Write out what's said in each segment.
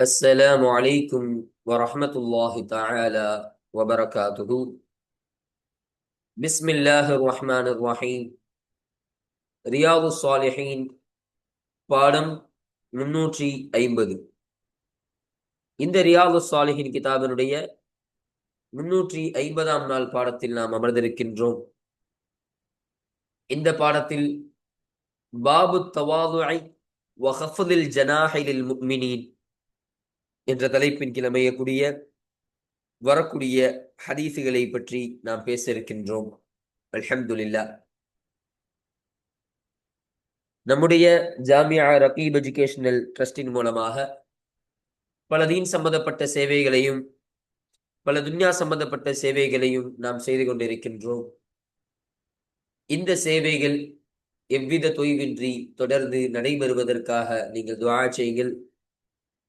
السلام عليكم ورحمة الله تعالى وبركاته بسم الله الرحمن الرحيم ரியாது சாலிஹீன் பாடம் முன்னூற்றி ஐம்பது இந்த ரியாது சாலிஹின் கிதாபினுடைய முன்னூற்றி ஐம்பதாம் நாள் பாடத்தில் நாம் அமர்ந்திருக்கின்றோம் இந்த பாடத்தில் பாபு தவாதுஐ வஹஃபதில் ஜனாஹிலில் முக்மினீன் என்ற தலைப்பின் கீழ் அமையக்கூடிய வரக்கூடிய ஹதீசுகளை பற்றி நாம் பேச இருக்கின்றோம். அல்ஹம்துலில்லா. நம்முடைய ஜாமியா ரகீப் எஜுகேஷனல் ட்ரஸ்டின் மூலமாக பல தீன் சம்பந்தப்பட்ட சேவைகளையும் பல துன்யா சம்பந்தப்பட்ட சேவைகளையும் நாம் செய்து கொண்டிருக்கின்றோம். இந்த சேவைகள் எவ்வித தொய்வின்றி தொடர்ந்து நடைபெறுவதற்காக நீங்கள் துவா செய்யுங்கள்.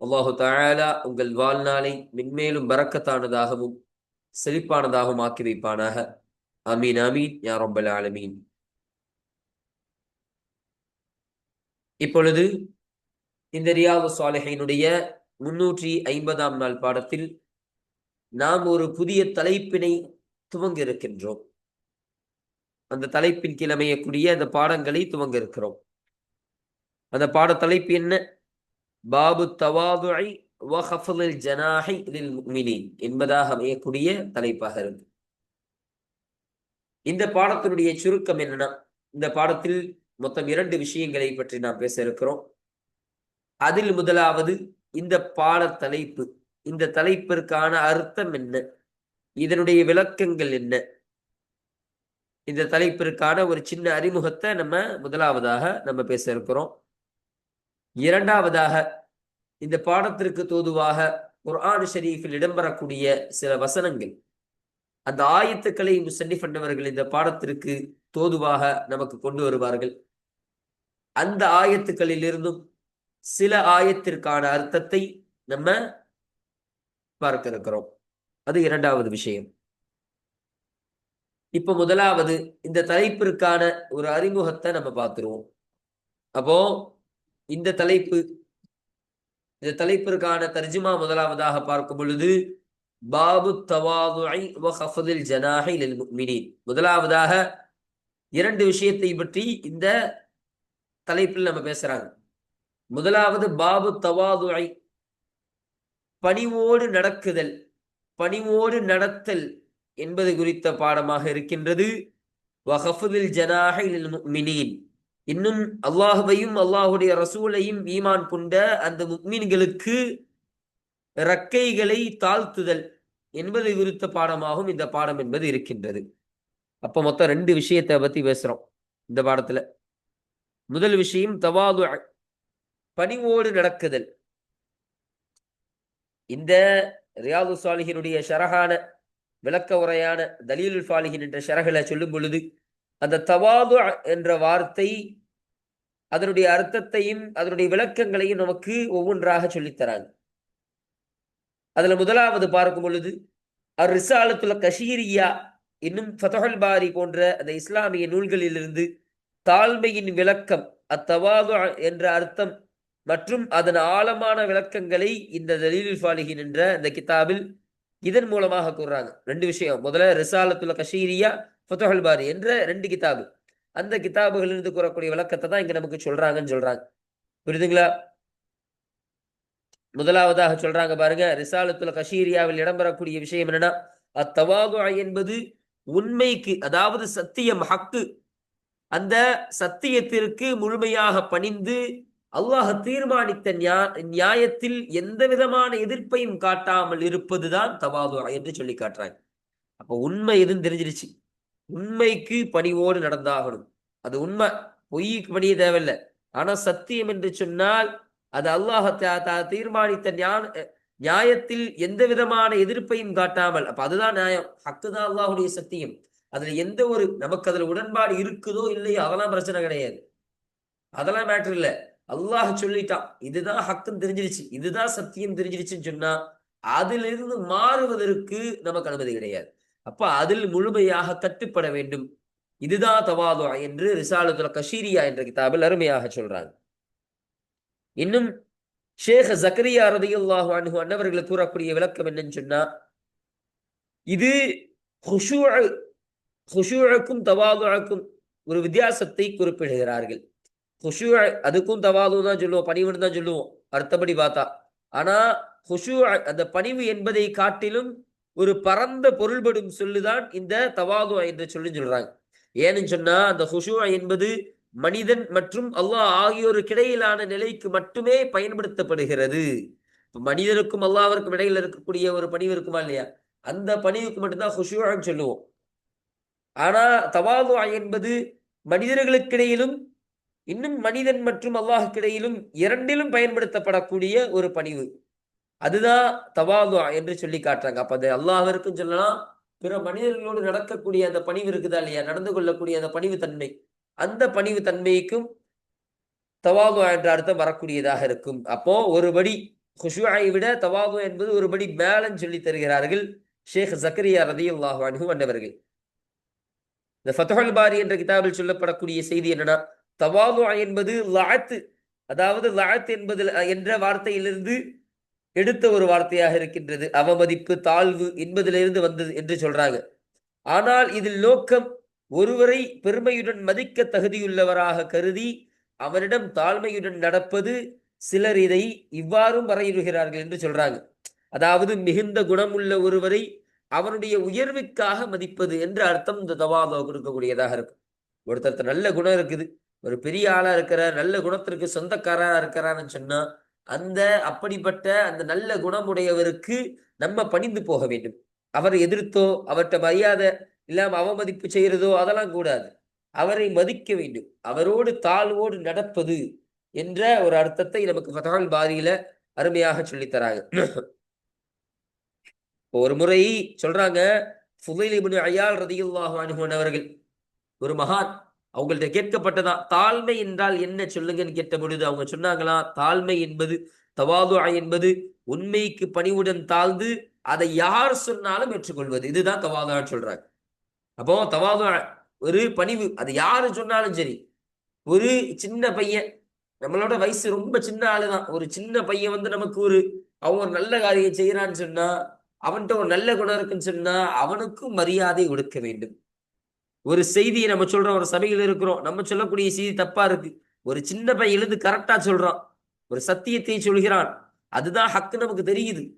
அல்லாஹு தாயாலா உங்கள் வாழ்நாளை மென்மேலும் பறக்கத்தானதாகவும் செழிப்பானதாகவும் ஆக்கி வைப்பானாக. அமீன் அமீன் யா ரொம்ப ஆலமீன். இப்பொழுது இந்த ரியாவு சாலிஹினுடைய முன்னூற்றி ஐம்பதாம் நாள் பாடத்தில் நாம் ஒரு புதிய தலைப்பினை துவங்க இருக்கின்றோம் அந்த தலைப்பின் கீழ் அமையக்கூடிய அந்த பாடங்களை துவங்க இருக்கிறோம் அந்த பாட தலைப்பு என்ன? பாபு தவாதுஐ வஹஃபலில் ஜனாஹி லில் முக்மினீன் என்பதாக அமையக்கூடிய தலைப்பாக இருக்கு இந்த பாடத்தினுடைய சுருக்கம் என்னன்னா இந்த பாடத்தில் மொத்தம் இரண்டு விஷயங்களை பற்றி நாம் பேச இருக்கிறோம். அதில் முதலாவது இந்த பாட தலைப்பு இந்த தலைப்பிற்கான அர்த்தம் என்ன? இதனுடைய விளக்கங்கள் என்ன? இந்த தலைப்பிற்கான ஒரு சின்ன அறிமுகத்தை நம்ம முதலாவதாக நம்ம பேச இருக்கிறோம். இரண்டாவதாக இந்த பாடத்திற்கு தோதுவாக குர்ஆன் ஷரீஃபில் இடம்பெறக்கூடிய சில வசனங்கள். அந்த ஆயத்துக்களை முசன்னி பண்ணவர்கள் இந்த பாடத்திற்கு தோதுவாக நமக்கு கொண்டு வருவார்கள். அந்த ஆயத்துக்களில் இருந்தும் சில ஆயத்திற்கான அர்த்தத்தை நம்ம பார்க்க இருக்கிறோம் அது இரண்டாவது விஷயம். இப்ப முதலாவது இந்த தலைப்பிற்கான ஒரு அறிமுகத்தை நம்ம பார்த்துருவோம். அப்போ இந்த தலைப்பு இந்த தலைப்பிற்கான தர்ஜுமா முதலாவதாக பார்க்கும் பொழுது பாபு தவாதுல் ஜனாஹி முக்மினீன். முதலாவதாக இரண்டு விஷயத்தை பற்றி இந்த தலைப்பில் நம்ம பேசுறாங்க. முதலாவது பாபு தவாதுஐ பணிவோடு நடக்குதல் பணிவோடு நடத்தல் என்பது குறித்த பாடமாக இருக்கின்றது. வஹஃபுதில் ஜனாஹில் மினின் இன்னும் அல்லாஹுவையும் அல்லாஹுடைய ரசூலையும் ஈமான் கொண்ட அந்த முக்மீன்களுக்கு ரக்கைகளை தாழ்த்துதல் என்பது விருத்த பாடமாகும் இந்த பாடம் என்பது இருக்கின்றது. அப்ப மொத்தம் ரெண்டு விஷயத்தை பத்தி பேசுறோம் இந்த பாடத்துல. முதல் விஷயம் தவாது பணிவோடு நடக்குதல். இந்த ரியாது சாலிகினுடைய ஷரகான விளக்க உரையான தலீல் ஃபாலிகின் என்ற ஷரகளை சொல்லும் பொழுது அந்த தவாது என்ற வார்த்தை அதனுடைய அர்த்தத்தையும் அதனுடைய விளக்கங்களையும் நமக்கு ஒவ்வொன்றாக சொல்லித்தராங்க. அதுல முதலாவது பார்க்கும் பொழுது அர் ரிசாலத்துல கஷீரியா இன்னும் ஃபதஹல் பாரி போன்ற அந்த இஸ்லாமிய நூல்களிலிருந்து தாழ்மையின் விளக்கம் அத்தவாது என்ற அர்த்தம் மற்றும் அதன் ஆழமான விளக்கங்களை இந்த தலீலில் ஃபாலிகின் என்ற அந்த கிதாபில் இதன் மூலமாக கூறுறாங்க. ரெண்டு விஷயம். முதல்ல ரிசாலத்துல கஷீரியா ஃபத்தஹல் பாரி என்ற ரெண்டு கிதாபு. அந்த கிதாபுகளிலிருந்து கூறக்கூடிய விளக்கத்தை தான் இங்க நமக்கு சொல்றாங்கன்னு சொல்றாங்க. புரியுதுங்களா? முதலாவதாக சொல்றாங்க பாருங்க ரிசாலத்துல கஷீரியாவில் இடம்பெறக்கூடிய விஷயம் என்னன்னா அத்தவாகுவா என்பது உண்மைக்கு அதாவது சத்தியம் ஹக்கு. அந்த சத்தியத்திற்கு முழுமையாக பணிந்து அல்லாஹ் தீர்மானித்த நியாயத்தில் எந்த விதமான எதிர்ப்பையும் காட்டாமல் இருப்பதுதான் தவாது என்று சொல்லி காட்டுறாங்க. அப்ப உண்மை எதுன்னு தெரிஞ்சிருச்சு. உண்மைக்கு பணிவோடு நடந்தாகணும். அது உண்மை. பொய்க்கு பணிய தேவையில்லை. ஆனா சத்தியம் என்று சொன்னால் அது அல்லாஹ தீர்மானித்த ஞான நியாயத்தில் எந்த விதமான எதிர்ப்பையும் காட்டாமல் அப்ப அதுதான் நியாயம். ஹக்கு தான் அல்லாஹுடைய சத்தியம். அதுல எந்த ஒரு நமக்கு அதுல உடன்பாடு இருக்குதோ இல்லையோ அதெல்லாம் பிரச்சனை கிடையாது. அதெல்லாம் மேட்டர் இல்லை. அல்லாஹ் சொல்லிட்டான் இதுதான் ஹக்குன்னு தெரிஞ்சிருச்சு. இதுதான் சத்தியம் தெரிஞ்சிருச்சுன்னு சொன்னா அதிலிருந்து மாறுவதற்கு நமக்கு அனுமதி கிடையாது. அப்ப அதில் முழுமையாக கட்டுப்பட வேண்டும். இதுதான் தவாது என்று ரிசாலத்துல கஷீரியா என்ற கிதாபில் அருமையாக சொல்றாங்க. இன்னும் ஷேக் ஜக்கரியா ரதியுல்லாஹு அனுகு அன்னவர்களை கூறக்கூடிய விளக்கம் என்னன்னு சொன்னா இது ஹுஷூக்கும் தவாதுக்கும் ஒரு வித்தியாசத்தை குறிப்பிடுகிறார்கள். ஹுஷூ அதுக்கும் தவாது தான் சொல்லுவோம் பணிவுன்னு தான் சொல்லுவோம் அடுத்தபடி பார்த்தா. ஆனா ஹுஷூ அந்த பணிவு என்பதை காட்டிலும் ஒரு பரந்த பொருள்படும் சொல்லுதான் இந்த தவாது என்று சொல்லி சொல்றாங்க. ஏன்னு சொன்னா அந்த ஹுஷுவா என்பது மனிதன் மற்றும் அல்லாஹ் ஆகியோருக்கு இடையிலான நிலைக்கு மட்டுமே பயன்படுத்தப்படுகிறது. மனிதனுக்கும் அல்லாவிற்கும் இடையில இருக்கக்கூடிய ஒரு பணிவு இருக்குமா இல்லையா? அந்த பணிவுக்கு மட்டும்தான் ஹுஷுவான்னு சொல்லுவோம். ஆனா தவாது என்பது மனிதர்களுக்கிடையிலும் இன்னும் மனிதன் மற்றும் அல்லாஹுக்கிடையிலும் இரண்டிலும் பயன்படுத்தப்படக்கூடிய ஒரு பணிவு. அதுதான் தவாதுவா என்று சொல்லி காட்டுறாங்க. அப்ப அது அல்லாஹருக்கும் சொல்லலாம். பிற மனிதர்களோடு நடக்கக்கூடிய அந்த பணிவு இருக்குதா இல்லையா? நடந்து கொள்ளக்கூடிய அந்த பணிவு தன்மை. அந்த பணிவு தன்மைக்கும் தவாதுவா என்ற அர்த்தம் வரக்கூடியதாக இருக்கும். அப்போ ஒருபடி ஹுஷுவை விட தவாது என்பது ஒருபடி மேலன்னு சொல்லி தருகிறார்கள் ஷேக் ஜக்கரியா ரதி அல்லாஹானு வந்தவர்கள் இந்த ஃபத்தஹல் பாரி என்ற கிதாபில் சொல்லப்படக்கூடிய செய்தி என்னன்னா தவாது என்பது லாத்து அதாவது லாத் என்பது என்ற வார்த்தையிலிருந்து எடுத்த ஒரு வார்த்தையாக இருக்கின்றது. அவமதிப்பு தாழ்வு என்பதிலிருந்து வந்தது என்று சொல்றாங்க. ஆனால் இதில் நோக்கம் ஒருவரை பெருமையுடன் மதிக்க தகுதியுள்ளவராக கருதி அவனிடம் தாழ்மையுடன் நடப்பது சிலர் இதை இவ்வாறும் வரையிடுகிறார்கள் என்று சொல்றாங்க. அதாவது மிகுந்த குணமுள்ள ஒருவரை அவனுடைய உயர்வுக்காக மதிப்பது என்ற அர்த்தம் இந்த தவாதோ கொடுக்கக்கூடியதாக இருக்கும். ஒருத்தர் நல்ல குணம் இருக்குது. ஒரு பெரிய ஆளா இருக்கிற நல்ல குணத்திற்கு சொந்தக்காரரா இருக்கிறான்னு சொன்னா அந்த அப்படிப்பட்ட அந்த நல்ல குணமுடையவருக்கு நம்ம பணிந்து போக வேண்டும். அவரை எதிர்த்தோ அவர்கிட்ட மரியாதை இல்லாம அவமதிப்பு செய்யறதோ அதெல்லாம் கூடாது. அவரை மதிக்க வேண்டும். அவரோடு தாழ்வோடு நடப்பது என்ற ஒரு அர்த்தத்தை நமக்கு ஃபதஹால் பாரியில அருமையாக சொல்லித்தராங்க ஒரு முறை சொல்றாங்க ஃபுதைல் இப்னு அயால் ரதியுல்லாஹு அவர்கள். ஒரு மகான் அவங்கள்ட்ட கேட்கப்பட்டதா தாழ்மை என்றால் என்ன சொல்லுங்கன்னு கேட்ட பொழுது அவங்க சொன்னாங்களா தாழ்மை என்பது தவாது என்பது உண்மைக்கு பணிவுடன் தாழ்ந்து அதை யார் சொன்னாலும் ஏற்றுக்கொள்வது. இதுதான் தவாதான்னு சொல்றாங்க. அப்போ தவாது ஒரு பணிவு. அது யாரு சொன்னாலும் சரி. ஒரு சின்ன பையன் நம்மளோட வயசு ரொம்ப சின்ன ஆளுதான். ஒரு சின்ன பையன் வந்து நமக்கு ஒரு அவன் ஒரு நல்ல காரியம் செய்யறான்னு சொன்னா அவன்கிட்ட ஒரு நல்ல குணம் இருக்குன்னு சொன்னா அவனுக்கும் மரியாதை கொடுக்க வேண்டும். ஒரு செய்தியை நம்ம சொல்றோம் ஒரு சபையில் இருக்கிறோம் நம்ம சொல்லக்கூடிய செய்தி தப்பா இருக்கு. ஒரு சின்ன பையன் எழுந்து கரெக்டா சொல்றான். ஒரு சத்தியத்தை சொல்கிறான். அதுதான் ஹக்கு நமக்கு தெரியுது.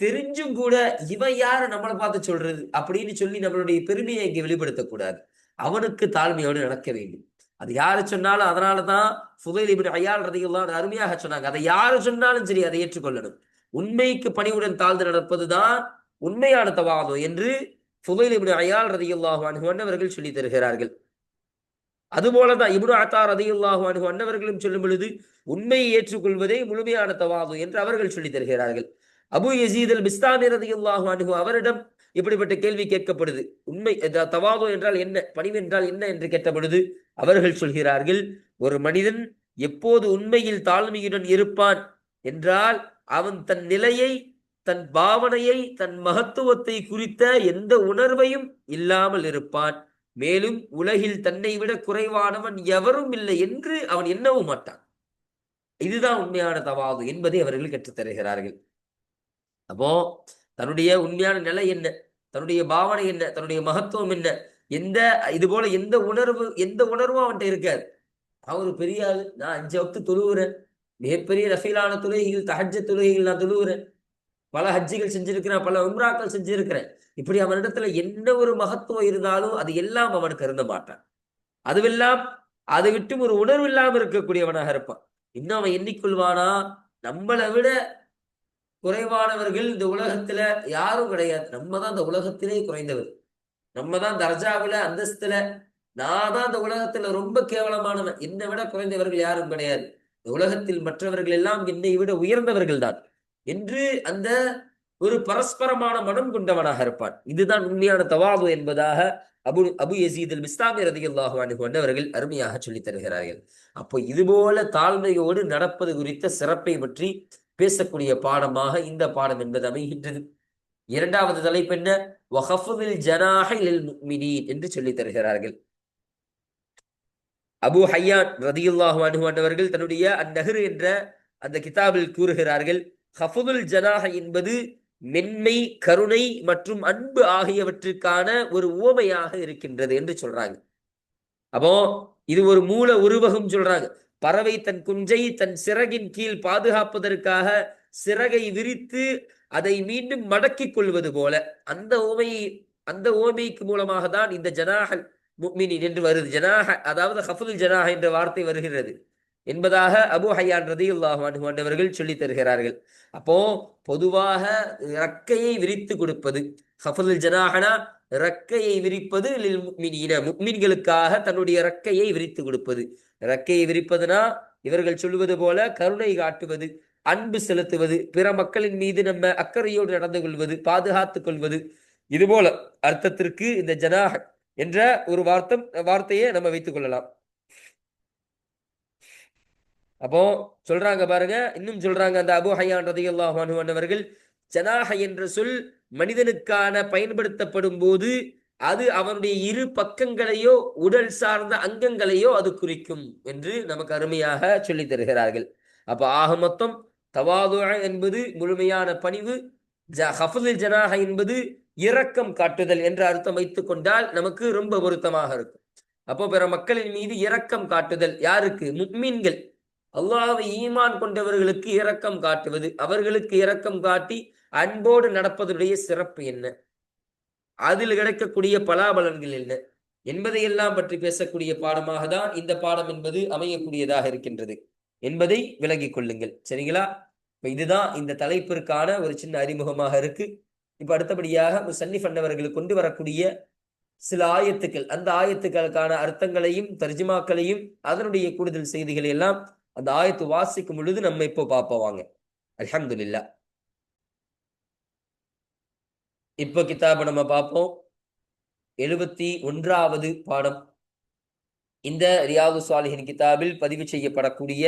தெரிஞ்சும் கூட இவன் யாரு நம்மளை பார்த்து சொல்றது அப்படின்னு சொல்லி நம்மளுடைய பெருமையை இங்கே வெளிப்படுத்தக்கூடாது. அவனுக்கு தாழ்மையோடு நடக்க வேண்டும். அது யாரு சொன்னாலும் அதனாலதான் புகையில் இப்படி ஐயாள் ரதையெல்லாம் அருமையாக சொன்னாங்க. அதை யாரு சொன்னாலும் சரி அதை ஏற்றுக்கொள்ளணும். உண்மைக்கு பணிவுடன் தாழ்ந்து நடப்பதுதான் உண்மையான தவாதம் என்று புகையில் இப்படி அயால் ரதியுல்லாஹு அனுகு அன்னவர்கள் சொல்லி தருகிறார்கள். அதுபோலதான் இப்னு அத்தா ரதியுல்லாஹு அனுகு அன்னவர்களும் சொல்லும் பொழுது உண்மையை ஏற்றுக்கொள்வதே முழுமையான தவாது என்று அவர்கள் சொல்லி தருகிறார்கள். அபு யசீத் அல் பிஸ்தாமி ரதியுல்லாஹு அனுகு அவரிடம் இப்படிப்பட்ட கேள்வி கேட்கப்படுது. உண்மை தவாதோ என்றால் என்ன பணிவு என்றால் என்ன என்று கேட்ட பொழுது அவர்கள் சொல்கிறார்கள் ஒரு மனிதன் எப்போது உண்மையில் தாழ்மையுடன் இருப்பான் என்றால் அவன் தன் நிலையை தன் பாவனையை தன் மகத்துவத்தை குறித்த எந்த உணர்வையும் இல்லாமல் இருப்பான். மேலும் உலகில் தன்னை விட குறைவானவன் எவரும் இல்லை என்று அவன் எண்ணவும் மாட்டான். இதுதான் உண்மையான தவாது என்பதை அவர்கள் கற்றுத்தருகிறார்கள். அப்போ தன்னுடைய உண்மையான நிலை என்ன? தன்னுடைய பாவனை என்ன? தன்னுடைய மகத்துவம் என்ன? எந்த இது போல எந்த உணர்வு எந்த உணர்வும் அவன்கிட்ட இருக்காது. அவன் ஒரு பெரிய ஆளு நான் அஞ்சு வக்து தொழுவுறேன். மிகப்பெரிய ரஃபீலான தொழுகைகள் தஹஜ தொழுகைகள் நான் தொழுவுறேன். பல ஹஜ்ஜிகள் செஞ்சிருக்கிறேன் பல உம்ராக்கள் செஞ்சிருக்கிறேன். இப்படி அவனிடத்துல என்ன ஒரு மகத்துவம் இருந்தாலும் அது எல்லாம் அவனுக்கு இருந்த மாட்டான். அதுவெல்லாம் அதை விட்டு ஒரு உணர்வு இல்லாமல் இருக்கக்கூடியவனாக இருப்பான். இன்னும் அவன் எண்ணிக்கொள்வானா? நம்மளை விட குறைவானவர்கள் இந்த உலகத்துல யாரும் கிடையாது. நம்ம தான் இந்த உலகத்திலே குறைந்தவர். நம்ம தான் தர்ஜாவில அந்தஸ்துல. நான் தான் இந்த உலகத்துல ரொம்ப கேவலமானவன். என்னை விட குறைந்தவர்கள் யாரும் கிடையாது. இந்த உலகத்தில் மற்றவர்கள் எல்லாம் என்னை விட உயர்ந்தவர்கள் தான். என்று அந்த ஒரு பரஸ்பரமான மனம் கொண்டவனாக இருப்பான். இதுதான் உண்மையான தவாபு என்பதாக அபு அபு எசீதில் மிஸ்லாமி மிஸ்தாமி ரதியல்லாஹு கொண்டவர்கள் அருமையாக சொல்லித் தருகிறார்கள். அப்போ இதுபோல தாழ்மையோடு நடப்பது குறித்த சிறப்பை பற்றி பேசக்கூடிய பாடமாக இந்த பாடம் என்பது அமைகின்றது. இரண்டாவது தலைப்பு என்ன? வஹஃபுதில் ஜனாஹ என்று சொல்லித் தருகிறார்கள். அபு ஹையான் ரதியுல்லாஹு அன்ஹு அன்னவர்கள் தன்னுடைய அந்நகரு என்ற அந்த கிதாபில் கூறுகிறார்கள் ஹஃபுதுல் ஜனாக என்பது மென்மை கருணை மற்றும் அன்பு ஆகியவற்றுக்கான ஒரு உவமையாக இருக்கின்றது என்று சொல்றாங்க. அப்போ இது ஒரு மூல உருவகம் சொல்றாங்க. பறவை தன் குஞ்சை தன் சிறகின் கீழ் பாதுகாப்பதற்காக சிறகை விரித்து அதை மீண்டும் மடக்கிக் கொள்வது போல அந்த ஓமை அந்த ஓமைக்கு மூலமாக தான் இந்த ஜனாஹல் முக்மினின் என்று வருது. ஜனாஹ அதாவது ஹஃபுல் ஜனாஹ என்ற வார்த்தை வருகிறது. என்பதாக அபு ஹையான் ரதியுல்லாஹ் அன்ஹுவண்டவர்கள் சொல்லித் தருகிறார்கள். அப்போ பொதுவாக ரக்கையை விரித்து கொடுப்பது ஹஃபதுல் ஜனாஹனா ரக்கையை விரிப்பது முக்மீன்களுக்காக தன்னுடைய ரக்கையை விரித்து கொடுப்பது. ரக்கையை விரிப்பதுனா இவர்கள் சொல்லுவது போல கருணை காட்டுவது அன்பு செலுத்துவது பிற மக்களின் மீது நம்ம அக்கறையோடு நடந்து கொள்வது பாதுகாத்துக் கொள்வது. இது போல அர்த்தத்திற்கு இந்த ஜனாஹ் என்ற ஒரு வார்த்தை வார்த்தையை நம்ம வைத்துக் கொள்ளலாம். அப்போ சொல்றாங்க பாருங்க இன்னும் சொல்றாங்க அந்த அபு ஹையான் ரதியல்லாஹு அன்ஹு அன்னவர்கள் ஜனாஹ என்ற சொல் மனிதனுக்கான பயன்படுத்தப்படும் போது அது அவனுடைய இரு பக்கங்களையோ உடல் சார்ந்த அங்கங்களையோ அது குறிக்கும் என்று நமக்கு அருமையாக சொல்லி தருகிறார்கள். அப்ப ஆக மொத்தம் தவாது என்பது முழுமையான பணிவு ஜ ஹஃபுல் ஜனாஹ என்பது இரக்கம் காட்டுதல் என்ற அர்த்தம் வைத்துக் கொண்டால் நமக்கு ரொம்ப பொருத்தமாக இருக்கும். அப்போ பிற மக்களின் மீது இரக்கம் காட்டுதல் யாருக்கு? முக்மீன்கள். அல்லாஹ்வை ஈமான் கொண்டவர்களுக்கு இரக்கம் காட்டுவது அவர்களுக்கு இரக்கம் காட்டி அன்போடு நடப்பதுடைய சிறப்பு என்ன? அதில் கிடைக்கக்கூடிய பலாபலன்கள் என்ன? என்பதையெல்லாம் பற்றி பேசக்கூடிய பாடமாக தான் இந்த பாடம் என்பது அமையக்கூடியதாக இருக்கின்றது. என்பதை விளங்கிக் கொள்ளுங்கள். சரிங்களா? இப்போ இதுதான் இந்த தலைப்பிற்கான ஒரு சின்ன அறிமுகமாக இருக்கு. இப்போ அடுத்தபடியாக சன்னி அன்னவர்கள் கொண்டு வரக்கூடிய சில ஆயத்துக்கள். அந்த ஆயத்துக்களுக்கான அர்த்தங்களையும் தர்ஜிமாக்களையும் அதனுடைய கூடுதல் செய்திகளை எல்லாம் அந்த ஆயத்து வாசிக்கும் பொழுது நம்ம இப்போ பார்ப்போம் வாங்க. அல்ஹம்துலில்லா. இப்போ கிதாப நம்ம பார்ப்போம். எழுபத்தி ஒன்றாவது பாடம். இந்த ரியாது சாலிஹின் கிதாபில் பதிவு செய்யப்படக்கூடிய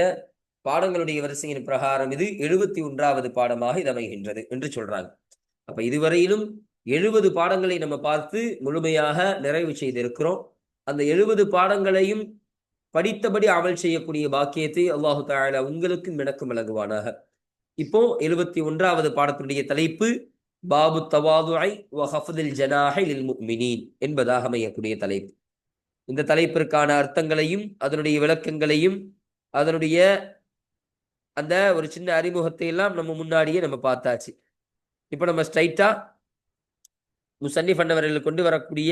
பாடங்களுடைய வரிசையின் பிரகாரம் இது எழுபத்தி ஒன்றாவது பாடமாக இது அமைகின்றது என்று சொல்றாங்க. அப்ப இதுவரையிலும் எழுபது பாடங்களை நம்ம பார்த்து முழுமையாக நிறைவு செய்திருக்கிறோம். அந்த எழுபது பாடங்களையும் படித்தபடி அமல் செய்யக்கூடிய பாக்கியத்தை அல்லாஹு தாலா உங்களுக்கும் எனக்கும் விளங்குவானாக இப்போ எழுபத்தி ஒன்றாவது பாடத்தினுடைய தலைப்பு பாபு தவாதுஐ வஹஃபதில் ஜனாஹை லில் முஃமினீன் என்பதாக அமையக்கூடிய தலைப்பு. இந்த தலைப்பிற்கான அர்த்தங்களையும் அதனுடைய விளக்கங்களையும் அதனுடைய அந்த ஒரு சின்ன அறிமுகத்தை எல்லாம் நம்ம முன்னாடியே நம்ம பார்த்தாச்சு. இப்போ நம்ம ஸ்ட்ரைட்டா முசன்னி பண்ணவர்கள் கொண்டு வரக்கூடிய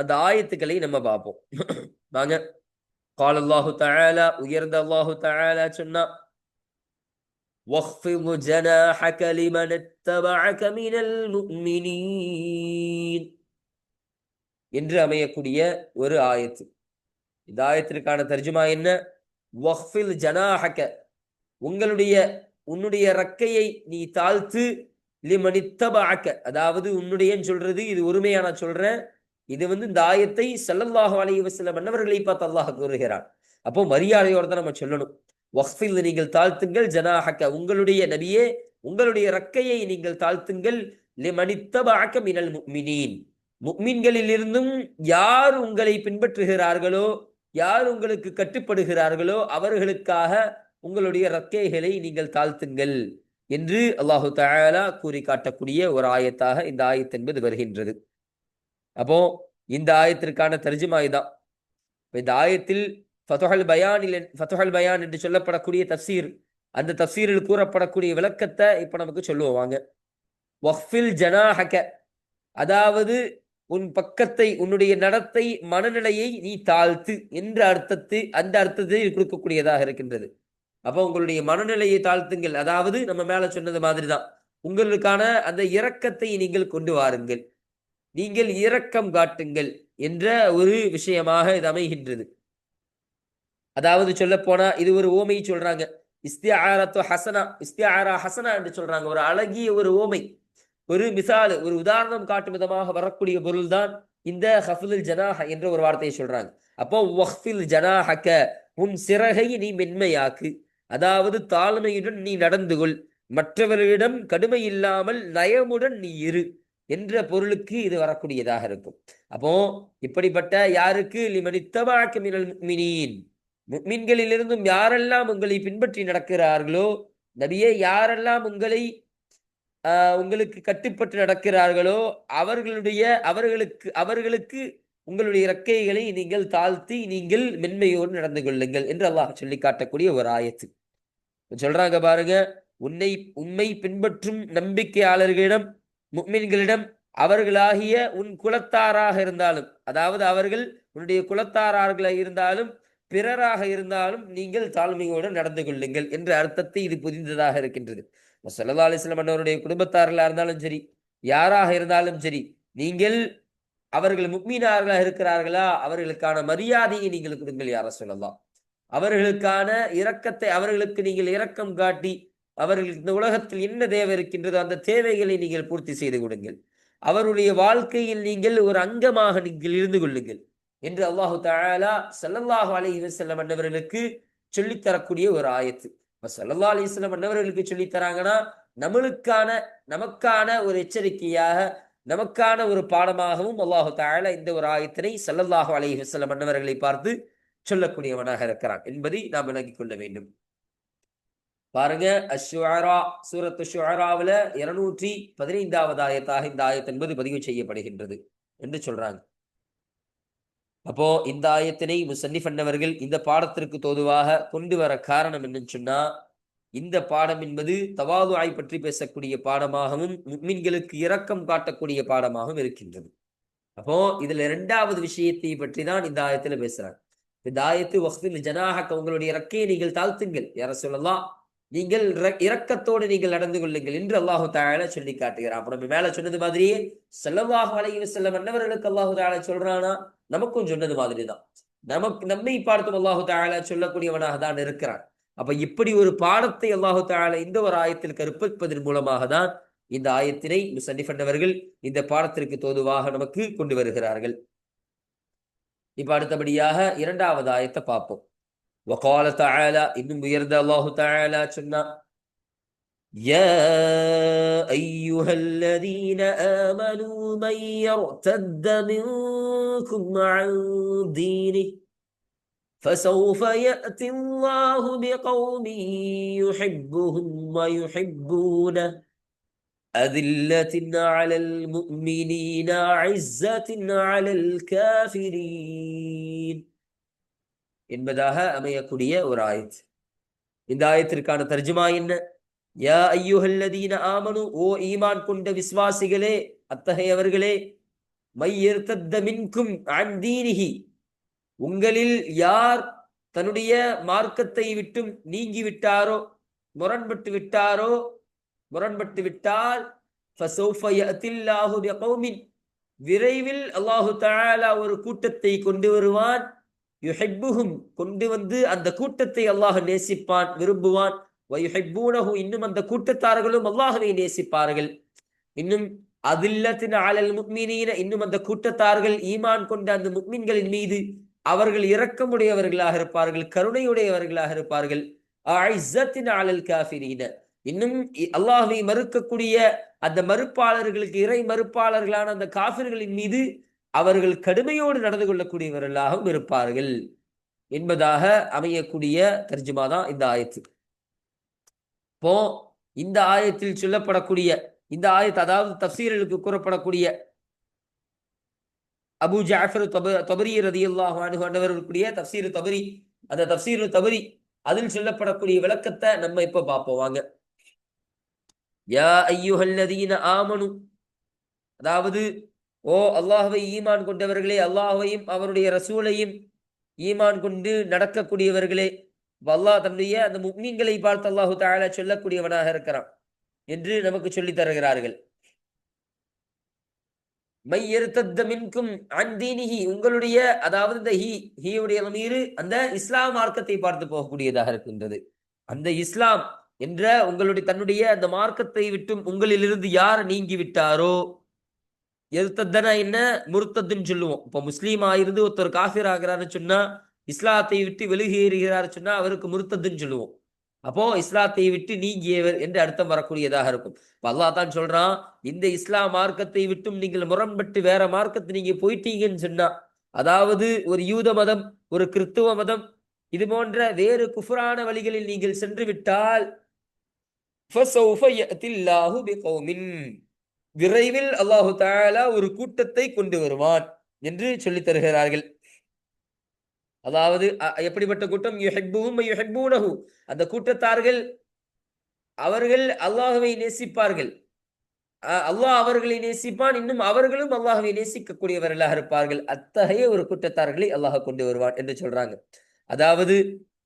அந்த ஆயத்துக்களை நம்ம பார்ப்போம். வாங்க. قال الله تعالى உயர்ந்த அல்லாஹு تعالى சொன்னா واخفض جناحك لمن اتبعك من المؤمنين என்று அமையக்கூடிய ஒரு ஆயத்து இந்த ஆயத்திற்கான தர்ஜுமா என்ன வஹ்ஃபில் ஜனாஹக உங்களுடைய உன்னுடைய ரக்கையை நீ தாழ்த்து லிமனித்தபாக்க அதாவது உன்னுடையன்னு சொல்றது இது ஒருமையா நான் சொல்றேன் இது வந்து இந்த ஆயத்தை ஸல்லல்லாஹு அலைவ சில மன்னவர்களை பார்த்து அல்லாஹ் கூறுகிறான். அப்போ மரியாதையோட தான் நம்ம சொல்லணும். வஹ்ஃபில் நீங்கள் தாழ்த்துங்கள் ஜனாஹக்க உங்களுடைய நபியே உங்களுடைய ரக்கையை நீங்கள் தாழ்த்துங்கள். லிமனித்தபாக்க மினல் முக்மினீன் முக்மீன்களிலிருந்தும் யார் உங்களை பின்பற்றுகிறார்களோ யார் உங்களுக்கு கட்டுப்படுகிறார்களோ அவர்களுக்காக உங்களுடைய ரக்கைகளை நீங்கள் தாழ்த்துங்கள் என்று அல்லாஹு தயாலா கூறி காட்டக்கூடிய ஒரு ஆயத்தாக இந்த ஆயத் என்பது வருகின்றது. அப்போ இந்த ஆயத்திற்கான தர்ஜுமா இதான். இந்த ஆயத்தில் ஃபதுஹல் பயானில் ஃபதுஹல் பயான் என்று சொல்லப்படக்கூடிய தப்சீர் அந்த தப்சீரில் கூறப்படக்கூடிய விளக்கத்தை இப்ப நமக்கு சொல்லுவோம் வாங்க. வஃபில் ஜனாஹக அதாவது உன் பக்கத்தை உன்னுடைய நடத்தை மனநிலையை நீ தாழ்த்து என்ற அர்த்தத்தை அந்த அர்த்தத்தை கொடுக்கக்கூடியதாக இருக்கின்றது. அப்போ உங்களுடைய மனநிலையை தாழ்த்துங்கள். அதாவது நம்ம மேல சொன்னது மாதிரிதான். உங்களுக்கான அந்த இரக்கத்தை நீங்கள் கொண்டு வாருங்கள். நீங்கள் இரக்கம் காட்டுங்கள் என்ற ஒரு விஷயமாக இது அமைகின்றது. அதாவது சொல்ல போனா இது ஒரு ஓமை சொல்றாங்க. இஸ்தியாரத்து ஹசனா இஸ்தியாரா ஹசனா என்று சொல்றாங்க. ஒரு அழகிய ஒரு ஓமை ஒரு மிசாலு ஒரு உதாரணம் காட்டும் விதமாக வரக்கூடிய பொருள்தான் இந்த ஹஃபுல் ஜனாஹ என்ற ஒரு வார்த்தையை சொல்றாங்க. அப்போ வஹ்ஃபில் ஜனாஹக்க உன் சிறகை நீ மென்மையாக்கு. அதாவது தாழ்மையுடன் நீ நடந்து கொள். மற்றவர்களிடம் கடுமை இல்லாமல் நயமுடன் நீ இரு. என்ற பொருளுக்கு இது வரக்கூடியதாக இருக்கும். அப்போ இப்படிப்பட்ட யாருக்கு? லிமனித்தபாக்கு மினல் முக்மினீன். மீன்களிலிருந்தும் யாரெல்லாம் உங்களை பின்பற்றி நடக்கிறார்களோ நபியே யாரெல்லாம் உங்களை உங்களுக்கு கட்டுப்பட்டு நடக்கிறார்களோ அவர்களுடைய அவர்களுக்கு அவர்களுக்கு உங்களுடைய இறக்கைகளை நீங்கள் தாழ்த்தி நீங்கள் மென்மையோடு நடந்து கொள்ளுங்கள் என்று அல்லாஹ் சொல்லி காட்டக்கூடிய ஒரு ஆயத்து. சொல்றாங்க பாருங்க உன்னை உண்மை பின்பற்றும் நம்பிக்கையாளர்களிடம் முக்மின்களிடம் அவர்களாகிய உன் குலத்தாராக இருந்தாலும் அதாவது அவர்கள் உன்னுடைய குலத்தாரார்களாக இருந்தாலும் பிறராக இருந்தாலும் நீங்கள் தாழ்மையோடு நடந்து கொள்ளுங்கள் என்ற அர்த்தத்தை இது புரிந்ததாக இருக்கின்றது. சல்லா அலிஸ்லாம் அன்னவருடைய குடும்பத்தார்களாக இருந்தாலும் சரி யாராக இருந்தாலும் சரி நீங்கள் அவர்கள் முக்மீனார்களாக இருக்கிறார்களா அவர்களுக்கான மரியாதையை நீங்கள் கொடுங்கள் யார சொல்லலாம் அவர்களுக்கான இரக்கத்தை அவர்களுக்கு நீங்கள் இரக்கம் காட்டி அவர்களுக்கு இந்த உலகத்தில் என்ன தேவை இருக்கின்றதோ அந்த தேவைகளை நீங்கள் பூர்த்தி செய்து கொடுங்கள். அவருடைய வாழ்க்கையில் நீங்கள் ஒரு அங்கமாக நீங்கள் இருந்து கொள்ளுங்கள் என்று அல்லாஹு தாலா ஸல்லல்லாஹு அலைஹி வஸல்லம் அன்னவர்களுக்கு சொல்லித் தரக்கூடிய ஒரு ஆயத்து. இப்போ ஸல்லல்லாஹு அலைஹி வஸல்லம் அன்னவர்களுக்கு சொல்லித் தராங்கன்னா நம்மளுக்கான நமக்கான ஒரு எச்சரிக்கையாக நமக்கான ஒரு பாடமாகவும் அல்லாஹு தஆலா இந்த ஒரு ஆயத்தினை சல்லல்லாஹு அலைஹி வஸல்லம் அன்னவர்களை பார்த்து சொல்லக்கூடியவனாக இருக்கிறான் என்பதை நாம் விளங்கிக் கொள்ள வேண்டும். பாருங்க அஷ்வாரா சூரத்து ஷுவராவில் இருநூற்றி பதினைந்தாவது ஆயத்தாக இந்த ஆயத் என்பது பதிவு செய்யப்படுகின்றது என்று சொல்றாங்க. அப்போ இந்த ஆயத்தினை முசன்னிஃப் அன்னவர்கள் இந்த பாடத்திற்கு தோதுவாக கொண்டு வர காரணம் என்னன்னு சொன்னா இந்த பாடம் என்பது தவாதுஆய் பற்றி பேசக்கூடிய பாடமாகவும் மின்களுக்கு இரக்கம் காட்டக்கூடிய பாடமாகவும் இருக்கின்றது. அப்போ இதுல இரண்டாவது விஷயத்தை பற்றி தான் இந்த ஆயத்துல பேசுறாங்க. இந்த ஆயத்து வக்ஃபில் ஜனாக உங்களுடைய இறக்கையை நீங்கள் தாழ்த்துங்கள். யார சொல்லலாம்? நீங்கள் இரக்கத்தோடு நீங்கள் நடந்து கொள்ளுங்கள் என்று அல்லாஹு தாயால சொல்லி காட்டுகிறான். அப்ப நம்ம மேல சொன்னது மாதிரியே செல்லவாக அலைஹி செல்ல மன்னவர்களுக்கு அல்லாஹு தாயால சொல்றானா? நமக்கும் சொன்னது மாதிரிதான். நமக்கு நம்மை பார்த்தும் அல்லாஹு தாயால சொல்லக்கூடியவனாக தான் இருக்கிறான். அப்ப இப்படி ஒரு பாடத்தை அல்லாஹு தாயால இந்த ஒரு ஆயத்தில் கற்பிப்பதன் மூலமாக தான் இந்த ஆயத்தினை முசன்னிஃப் இந்த பாடத்திற்கு தோதுவாக நமக்கு கொண்டு வருகிறார்கள். இப்ப அடுத்தபடியாக இரண்டாவது ஆயத்தை பார்ப்போம். وقال تعالى இன்னும் உயர்ந்த அல்லாஹு تعالى சொன்னா يا أيها الذين آمنوا من يرتد منكم عن دينه فسوف يأتي الله بقوم يحبهم ويحبونه أذلة على المؤمنين عزة على الكافرين என்பதாக அமையக்கூடிய ஒரு ஆயத். இந்த ஆயத்திற்கான தர்ஜுமா என்ன? யா ஐயுஹல்லதீன ஆமனு ஓ ஈமான் கொண்ட விசுவாசிகளே அத்தகையவர்களே மையர்த்தத்த மின்கும் அந்தீனிகி உங்களில் யார் தன்னுடைய மார்க்கத்தை விட்டும் நீங்கி விட்டாரோ முரண்பட்டு விட்டாரோ முரண்பட்டு விட்டால் விரைவில் அல்லாஹு தாலா ஒரு கூட்டத்தை கொண்டு வருவான். யுஹிப்புஹும் கொண்டு வந்து அந்த கூட்டத்தை அல்லாஹ் நேசிப்பான் விரும்புவான். வயுஹெப்பூனஹு இன்னும் அந்த கூட்டத்தார்களும் அல்லாஹுவை நேசிப்பார்கள். இன்னும் அதில்லத்தின் ஆளல் முக்மினீன இன்னும் அந்த கூட்டத்தார்கள் ஈமான் கொண்ட அந்த முக்மீன்களின் மீது அவர்கள் இரக்கமுடையவர்களாக இருப்பார்கள் கருணையுடையவர்களாக இருப்பார்கள். அஇஸ்ஸத்தின் ஆளல் காஃபிரீன. இன்னும் இ- மறுக்கக்கூடிய அந்த மறுப்பாளர்களுக்கு இறை மறுப்பாளர்களான அந்த காஃபிர்களின் மீது அவர்கள் கடுமையோடு நடந்து கொள்ளக்கூடியவர்களாகவும் இருப்பார்கள் என்பதாக அமையக்கூடிய தர்ஜுமா தான் இந்த ஆயத்து. இப்போ இந்த ஆயத்தில் சொல்லப்படக்கூடிய இந்த ஆயத்து அதாவது தப்சீர்களுக்கு கூறப்படக்கூடிய அபு ஜாஃபர் தபரி ரதியுல்லாஹு அன்ஹு அன்னவர்களுடைய தப்சீர் தபரி அந்த தப்சீர் தபரி அதில் சொல்லப்படக்கூடிய விளக்கத்தை நம்ம இப்ப பார்ப்போம் வாங்க. யா ஐயுஹல்லதீன ஆமனு அதாவது ஓ அல்லாஹுவை ஈமான் கொண்டவர்களே அல்லாஹுவையும் அவருடைய ரசூலையும் ஈமான் கொண்டு நடக்கக்கூடியவர்களே. அல்லாஹ் தன்னுடைய அந்த முக்மீன்களை பார்த்து அல்லாஹு தஆலா சொல்லக்கூடியவனாக இருக்கிறான் என்று நமக்கு சொல்லித் தருகிறார்கள். மை எருத்தத்த மின்கும் அன் உங்களுடைய அதாவது இந்த ஹி ஹீயுடைய மீறு அந்த இஸ்லாம் மார்க்கத்தை பார்த்து போகக்கூடியதாக இருக்கின்றது. அந்த இஸ்லாம் என்ற உங்களுடைய தன்னுடைய அந்த மார்க்கத்தை விட்டும் உங்களிலிருந்து யார் நீங்கி விட்டாரோ எருத்தத்தனா என்ன? முருத்தத்துன்னு சொல்லுவோம். இப்போ முஸ்லீம் ஆயிருந்து ஒருத்தர் காஃபிர் ஆகிறாருன்னு சொன்னா இஸ்லாத்தை விட்டு வெளியேறுகிறார் சொன்னா அவருக்கு முருத்தத்துன்னு சொல்லுவோம். அப்போ இஸ்லாத்தை விட்டு நீங்கியவர் என்று அர்த்தம் வரக்கூடியதாக இருக்கும். இப்போ அல்லாஹ் தான் சொல்றான் இந்த இஸ்லாம் மார்க்கத்தை விட்டும் நீங்கள் முரண்பட்டு வேற மார்க்கத்தை நீங்க போயிட்டீங்கன்னு சொன்னா அதாவது ஒரு யூத மதம் ஒரு கிறித்துவ மதம் இது போன்ற வேறு குஃபரான வழிகளில் நீங்கள் சென்று விட்டால் விரைவில் அல்லாஹு தாலா ஒரு கூட்டத்தை கொண்டு வருவான் என்று சொல்லித் தருகிறார்கள். அதாவது எப்படிப்பட்ட கூட்டம்? யுஹிப்புஹும் யுஹிப்பூனஹு. அந்த கூட்டத்தார்கள் அவர்கள் அல்லாஹுவை நேசிப்பார்கள். அல்லாஹ் அவர்களை நேசிப்பான். இன்னும் அவர்களும் அல்லாஹுவை நேசிக்கக்கூடியவர்களாக இருப்பார்கள். அத்தகைய ஒரு கூட்டத்தார்களை அல்லாஹ் கொண்டு வருவான் என்று சொல்றாங்க. அதாவது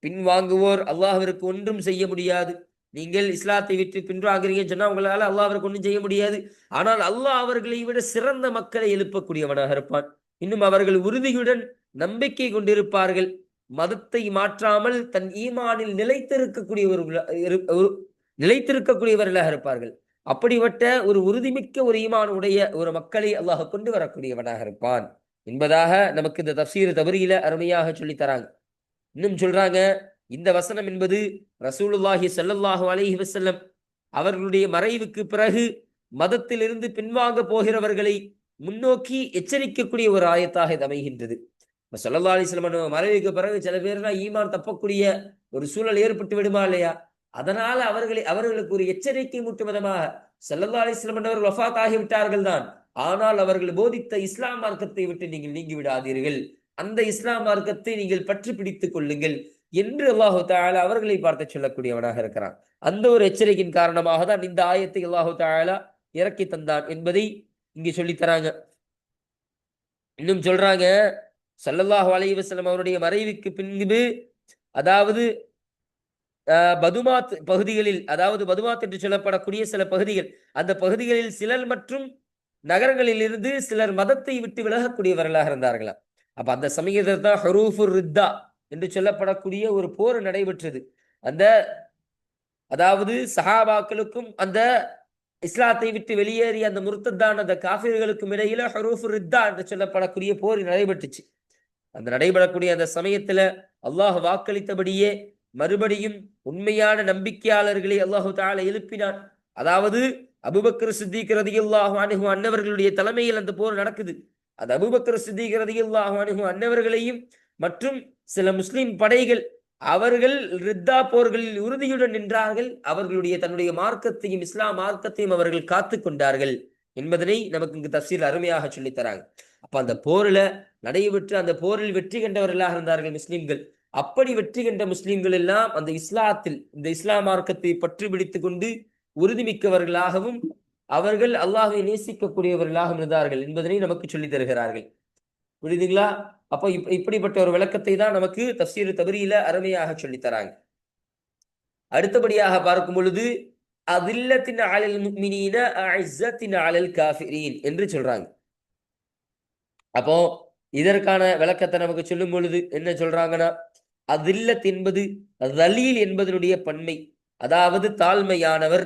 பின்வாங்குவோர் அல்லாஹ்விற்கு ஒன்றும் செய்ய முடியாது. நீங்கள் இஸ்லாத்தை விட்டு பின்வாங்குறீங்கன்னு சொன்னா உங்களால அல்லாஹ்விற்கு ஒன்றும் செய்ய முடியாது. ஆனால் அல்லாஹ் அவர்களை விட சிறந்த மக்களை எழுப்பக்கூடியவனாக இருப்பான். இன்னும் அவர்கள் உறுதியுடன் நம்பிக்கை கொண்டிருப்பார்கள். மதத்தை மாற்றாமல் தன் ஈமானில் நிலைத்திருக்கக்கூடியவர்கள இரு- ஒரு- நிலைத்திருக்கக்கூடியவர்களாக இருப்பார்கள். அப்படிப்பட்ட ஒரு உறுதிமிக்க ஒரு ஈமான் உடைய ஒரு மக்களை அல்லாஹ் கொண்டு வரக்கூடியவனாக இருப்பான். என்பதாக நமக்கு இந்த தப்சீர் தவறியில அருமையாக சொல்லித்தராங்க இன்னும் சொல்றாங்க இந்த வசனம் என்பது ரசூலுல்லாஹி சல்லல்லாஹு அலஹி வசல்லம் அவர்களுடைய மறைவுக்கு பிறகு மதத்திலிருந்து பின்வாங்க போகிறவர்களை முன்னோக்கி எச்சரிக்கக்கூடிய ஒரு ஆயத்தாக இது அமைகின்றது. இப்போ சொல்லல்லா அலைஹி மறைவுக்கு பிறகு சில பேர்லாம் ஈமான் தப்பக்கூடிய ஒரு சூழல் ஏற்பட்டு விடுமா இல்லையா? அதனால அவர்களை அவர்களுக்கு ஒரு எச்சரிக்கை மூட்டும் விதமாக ஸல்லல்லாஹு அலைஹி அவர்கள் வஃபாத் ஆகிவிட்டார்கள் தான். ஆனால் அவர்கள் போதித்த இஸ்லாம் மார்க்கத்தை விட்டு நீங்கள் நீங்கி விடாதீர்கள். அந்த இஸ்லாம் மார்க்கத்தை நீங்கள் பற்றி பிடித்துக் கொள்ளுங்கள். என்று அல்லாஹு தாயாலா அவர்களை பார்த்து சொல்லக்கூடியவனாக இருக்கிறான். அந்த ஒரு எச்சரிக்கையின் காரணமாக தான் இந்த ஆயத்தை அல்லாஹு தாயாலா இறக்கி தந்தான் என்பதை இங்கே சொல்லித்தராங்க இன்னும் சொல்றாங்க சல்லல்லாஹு அலைவசலம் அவருடைய மறைவுக்கு பின்பு அதாவது பதுமாத் பகுதிகளில் அதாவது பதுமாத் என்று சொல்லப்படக்கூடிய சில பகுதிகள் அந்த பகுதிகளில் சிலர் மற்றும் நகரங்களில் இருந்து சிலர் மதத்தை விட்டு விலகக்கூடியவர்களாக இருந்தார்களா அப்ப அந்த சமயத்தில் தான் ஹரூஃபுர் ரித்தா என்று சொல்லப்படக்கூடிய ஒரு போர் நடைபெற்றது. அந்த அதாவது சஹாபாக்களுக்கும் அந்த இஸ்லாத்தை விட்டு வெளியேறிய அந்த முருத்தத்தான் அந்த காஃபிர்களுக்கும் இடையில ஹரூஃப் ரித்தா என்று சொல்லப்படக்கூடிய போர் நடைபெற்றுச்சு. அந்த நடைபெறக்கூடிய அந்த சமயத்துல அல்லாஹ் வாக்களித்தபடியே மறுபடியும் உண்மையான நம்பிக்கையாளர்களை அல்லாஹு தால எழுப்பினான். அதாவது அபுபக்கர் சித்திக் ரதியுல்லாஹு அன்ஹு அன்னவர்களுடைய தலைமையில் அந்த போர் நடக்குது. அது அபுபக்கர் சித்திக் ரதியுல்லாஹு அன்ஹு அன்னவர்களையும் மற்றும் சில முஸ்லிம் படைகள் அவர்கள் ரித்தா போர்களில் உறுதியுடன் நின்றார்கள். அவர்களுடைய தன்னுடைய மார்க்கத்தையும் இஸ்லாம் மார்க்கத்தையும் அவர்கள் காத்து கொண்டார்கள் என்பதனை நமக்கு இங்கு தசீர் அருமையாக சொல்லித்தராங்க அப்ப அந்த போர்ல நடைபெற்று அந்த போரில் வெற்றி கண்டவர்களாக இருந்தார்கள் முஸ்லிம்கள். அப்படி வெற்றி கண்ட முஸ்லிம்கள் எல்லாம் அந்த இஸ்லாத்தில் இந்த இஸ்லாம் மார்க்கத்தை பற்றி பிடித்து கொண்டு உறுதிமிக்கவர்களாகவும் அவர்கள் அல்லாஹை நேசிக்கக்கூடியவர்களாகவும் இருந்தார்கள் என்பதனை நமக்கு சொல்லித் தருகிறார்கள். புரியுதுங்களா? அப்போ இப் இப்படிப்பட்ட ஒரு விளக்கத்தை தான் நமக்கு தப்சீர் தபரியில அருமையாக சொல்லித் தராங்க. அடுத்தபடியாக பார்க்கும் பொழுது அதில்லத்தின் அலல் முக்மினீன அஇஸ்ஸத்தின் அலல் காஃபிரீன் என்று சொல்றாங்க. அப்போ இதற்கான விளக்கத்தை நமக்கு சொல்லும் பொழுது என்ன சொல்றாங்கன்னா அதில்லத் என்பது தலீல் என்பதனுடைய பன்மை. அதாவது தாழ்மையானவர்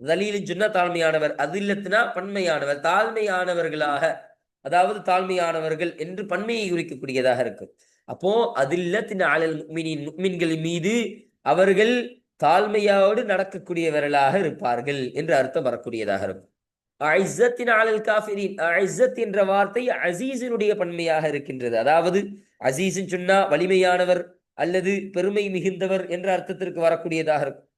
தலீல் சொன்னா தாழ்மையானவர். அதில்லத்தினா பன்மையானவர். தாழ்மையானவர்களாக அதாவது தாழ்மையானவர்கள் என்று பன்மையை குறிக்கக்கூடியதாக இருக்கும் அப்போ அதில்லத்தின் அலல் முக்மினின் மீது அவர்கள் தாழ்மையோடு நடக்கக்கூடியவர்களாக இருப்பார்கள் என்று அர்த்தம் வரக்கூடியதாக இருக்கும். ஐசத்தின் ஆளல் காஃபிரின் ஐசத் என்ற வார்த்தை அசீஸினுடைய பன்மையாக இருக்கின்றது. அதாவது அசீஸின் சொன்னா வலிமையானவர் அல்லது பெருமை மிகுந்தவர் என்ற அர்த்தத்திற்கு வரக்கூடியதாக இருக்கும்.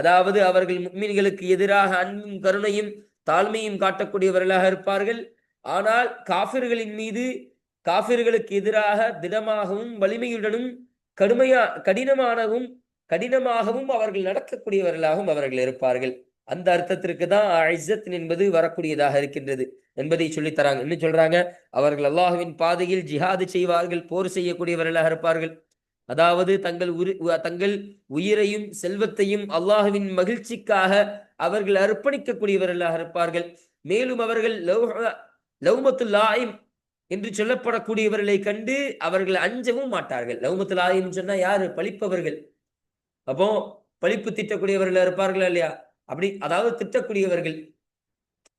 அதாவது அவர்கள் முக்மீன்களுக்கு எதிராக அன்பும் கருணையும் தாழ்மையும் காட்டக்கூடியவர்களாக இருப்பார்கள். ஆனால் காபிர்களின் மீது காபிர்களுக்கு எதிராக திடமாகவும் வலிமையுடனும் கடுமையா கடினமானவும் கடினமாகவும் அவர்கள் நடக்கக்கூடியவர்களாகவும் அவர்கள் இருப்பார்கள். அந்த அர்த்தத்திற்கு தான் ஐசத் என்பது வரக்கூடியதாக இருக்கின்றது என்பதை சொல்லித்தராங்க என்ன சொல்றாங்க? அவர்கள் அல்லாஹுவின் பாதையில் ஜிஹாது செய்வார்கள் போர் செய்யக்கூடியவர்களாக இருப்பார்கள். அதாவது தங்கள் உரு தங்கள் உயிரையும் செல்வத்தையும் அல்லாஹுவின் மகிழ்ச்சிக்காக அவர்கள் அர்ப்பணிக்கக்கூடியவர்களாக இருப்பார்கள். மேலும் அவர்கள் லௌஹ- லாயிம் என்று சொல்லப்படக்கூடியவர்களை கண்டு அவர்கள் அஞ்சவும் மாட்டார்கள். லவ்மத்து லாயிம் சொன்னா யாரு? பழிப்பவர்கள். அப்போ பழிப்பு திட்டக்கூடியவர்கள் இருப்பார்களா இல்லையா? அப்படி அதாவது திட்டக்கூடியவர்கள்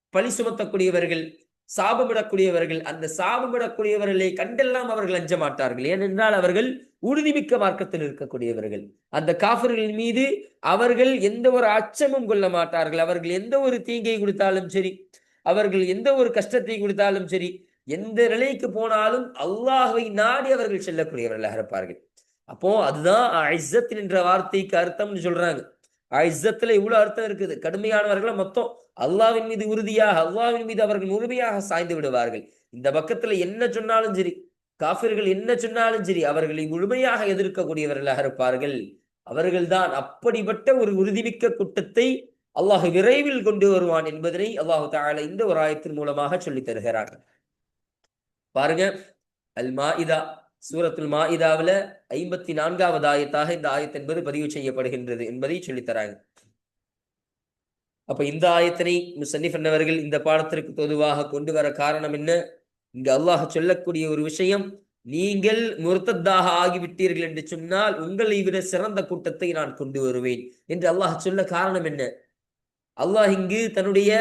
பழி சுமத்தக்கூடியவர்கள் சாபமிடக்கூடியவர்கள் அந்த சாபமிடக்கூடியவர்களை கண்டெல்லாம் அவர்கள் அஞ்ச மாட்டார்கள். ஏனென்றால் அவர்கள் உறுதிமிக்க மார்க்கத்தில் இருக்கக்கூடியவர்கள். அந்த காஃபர்களின் மீது அவர்கள் எந்த ஒரு அச்சமும் கொள்ள மாட்டார்கள். அவர்கள் எந்த ஒரு தீங்கை கொடுத்தாலும் சரி அவர்கள் எந்த ஒரு கஷ்டத்தை கொடுத்தாலும் சரி எந்த நிலைக்கு போனாலும் அல்லாஹ்வை நாடி அவர்கள் செல்லக்கூடியவர்களாக இருப்பார்கள். அப்போ அதுதான் ஐசத்தின் என்ற வார்த்தைக்கு அர்த்தம்னு சொல்றாங்க. ஐசத்துல இவ்வளவு அர்த்தம் இருக்குது. கடுமையானவர்களை மொத்தம் அல்லாவின் மீது உறுதியாக அல்லாவின் மீது அவர்கள் முழுமையாக சாய்ந்து விடுவார்கள். இந்த பக்கத்துல என்ன சொன்னாலும் சரி காஃபிர்கள் என்ன சொன்னாலும் சரி அவர்களை முழுமையாக எதிர்க்கக்கூடியவர்களாக இருப்பார்கள். அவர்கள்தான் அப்படிப்பட்ட ஒரு உறுதிமிக்க கூட்டத்தை அல்லாஹ் விரைவில் கொண்டு வருவான் என்பதனை அல்லாஹு தால இந்த ஒரு ஆயத்தின் மூலமாக சொல்லித் தருகிறார். பாருங்க அல் மாஇதா சூரத்துல் மாஇதாவில ஐம்பத்தி நான்காவது ஆயத்தாக இந்த ஆயத் என்பது பதிவு செய்யப்படுகின்றது என்பதை சொல்லித்தராங்க அப்ப இந்த ஆயத்தினை முசன்னிஃப் அன்னவர்கள் இந்த பாடத்திற்கு பொதுவாக கொண்டு வர காரணம் என்ன? இங்கு அல்லாஹ் சொல்லக்கூடிய ஒரு விஷயம் நீங்கள் முருத்தத்தாக ஆகிவிட்டீர்கள் என்று சொன்னால் உங்களை விட சிறந்த கூட்டத்தை நான் கொண்டு வருவேன் என்று அல்லாஹ் சொல்ல காரணம் என்ன? அல்லாஹ் இங்கு தன்னுடைய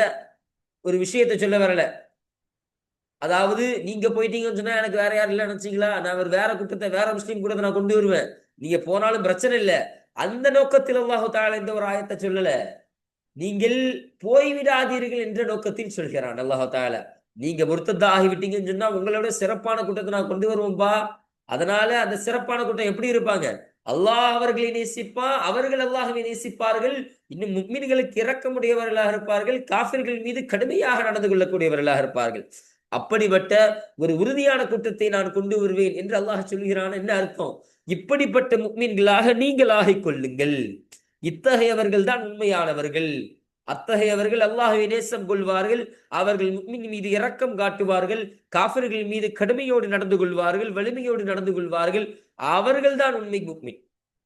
ஒரு விஷயத்தை சொல்ல வரல. அதாவது நீங்க போயிட்டீங்கன்னு சொன்னா எனக்கு வேற யாரும் இல்லை நினைச்சீங்களா? நான் ஒரு வேற கூட்டத்தை வேற முஸ்லீம் கூட்டத்தை நான் கொண்டு வருவேன். நீங்க போனாலும் பிரச்சனை இல்ல. அந்த நோக்கத்தில் அல்லாஹு தாலா இந்த ஒரு ஆயத்தை சொல்லல. நீங்கள் போய்விடாதீர்கள் என்ற நோக்கத்தில் சொல்கிறான் அல்லாஹு தாலா நீங்க முர்த்ததா ஆகிவிட்டீங்கன்னு சொன்னா உங்களோட சிறப்பான கூட்டத்தை நான் கொண்டு வருவோம்பா. அதனால அந்த சிறப்பான கூட்டம் எப்படி இருப்பாங்க? அல்லாஹ் அவர்களை நேசிப்பா அவர்கள் அல்லாஹவை நேசிப்பார்கள். இன்னும் முக்மீன்களுக்கு இறக்கமுடையவர்களாக இருப்பார்கள். காஃபிர்கள் மீது கடுமையாக நடந்து கொள்ளக்கூடியவர்களாக இருப்பார்கள். அப்படிப்பட்ட ஒரு உறுதியான கூட்டத்தை நான் கொண்டு வருவேன் என்று அல்லாஹ் சொல்கிறான். என்ன அர்த்தம்? இப்படிப்பட்ட முக்மீன்களாக நீங்கள் ஆகிக் கொள்ளுங்கள். இத்தகையவர்கள் தான் உண்மையானவர்கள். அத்தகையவர்கள் அல்லாஹுவை நேசம் கொள்வார்கள் அவர்கள் முக்மின் மீது இரக்கம் காட்டுவார்கள் காஃபர்கள் மீது கடுமையோடு நடந்து கொள்வார்கள் வலிமையோடு நடந்து கொள்வார்கள். அவர்கள் தான் உண்மை முக்மின்.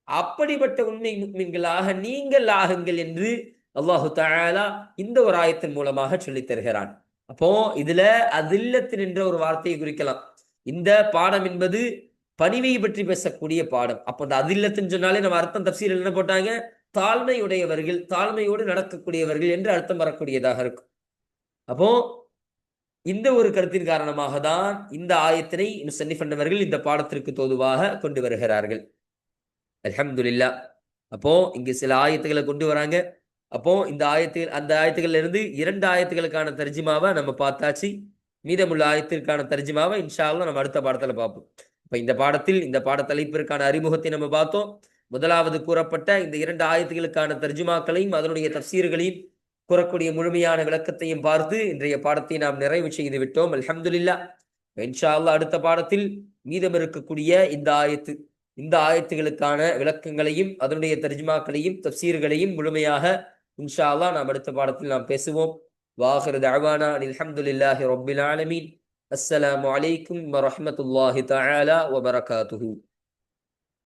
அப்படிப்பட்ட உண்மை முக்மின்களாக நீங்கள் ஆகுங்கள் என்று அல்லாஹு தஆலா இந்த ஒரு ஆயத்தின் மூலமாக சொல்லித் தருகிறான். அப்போ இதுல அதில்லத்தின் என்ற ஒரு வார்த்தையை குறிக்கலாம். இந்த பாடம் என்பது பணிவை பற்றி பேசக்கூடிய பாடம். அப்போ அந்த அதில்லத்துன்னு சொன்னாலே நம்ம அர்த்தம் தப்சீல் என்ன போட்டாங்க? தாழ்மையுடையவர்கள் தாழ்மையோடு நடக்கக்கூடியவர்கள் என்று அர்த்தம் வரக்கூடியதாக இருக்கும். அப்போ இந்த ஒரு கருத்தின் காரணமாக தான் இந்த ஆயத்தினை முசன்னிஃப் அன்னவர்கள் இந்த பாடத்திற்கு தோதுவாக கொண்டு வருகிறார்கள். அலமதுல்லா அப்போ இங்கு சில ஆயத்துகளை கொண்டு வராங்க. அப்போ இந்த ஆயத்தில் அந்த ஆயத்துகள்ல இருந்து இரண்டு ஆயத்துகளுக்கான தர்ஜிமாவை நம்ம பார்த்தாச்சு. மீதமுள்ள ஆயத்திற்கான தர்ஜிமாவை இன்ஷால்லாம் நம்ம அடுத்த பாடத்துல பார்ப்போம். இப்ப இந்த பாடத்தில் இந்த பாட தலைப்பிற்கான அறிமுகத்தை நம்ம பார்த்தோம். முதலாவது கூறப்பட்ட இந்த இரண்டு ஆயத்துகளுக்கான தர்ஜுமாக்களையும் அதனுடைய தப்சீர்களையும் கூறக்கூடிய முழுமையான விளக்கத்தையும் பார்த்து இன்றைய பாடத்தை நாம் நிறைவு செய்து விட்டோம். அல்ஹம்துலில்லா. இன்ஷா அல்லாஹ் அடுத்த பாடத்தில் மீதம் இருக்கக்கூடிய இந்த ஆயத்து இந்த ஆயத்துகளுக்கான விளக்கங்களையும் அதனுடைய தர்ஜுமாக்களையும் தப்சீர்களையும் முழுமையாக இன்ஷா அல்லாஹ் நாம் அடுத்த பாடத்தில் நாம் பேசுவோம். வாஹிர் தஅவானா அல்ஹம்துலில்லாஹி ரப்பில் ஆலமீன் அஸ்ஸலாமு அலைக்கும் வரஹ்மத்துல்லாஹி தஆலா வபரகாத்துஹு